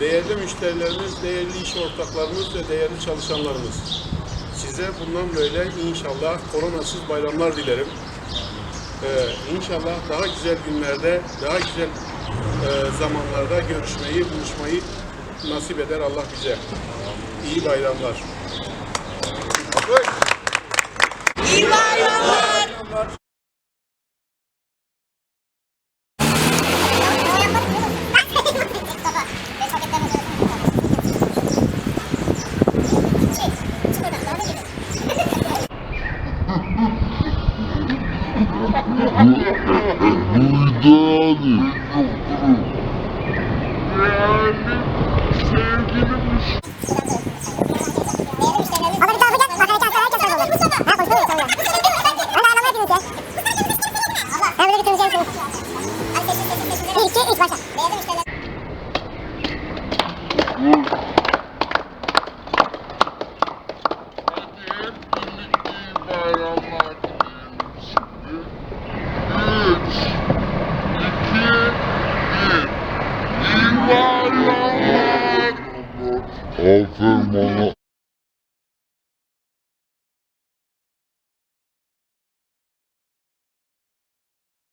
Değerli müşterilerimiz, değerli iş ortaklarımız ve değerli çalışanlarımız. Size bundan böyle inşallah koronasız bayramlar dilerim. Ee, inşallah daha güzel günlerde, daha güzel e, zamanlarda görüşmeyi, buluşmayı nasip eder Allah bize. İyi bayramlar. Duydu Yani sevgili Hadi hep birlikte iyi bayramlar dileyelim şimdi. Üç, iki, bir. İyi bayramlar. Aferin bana.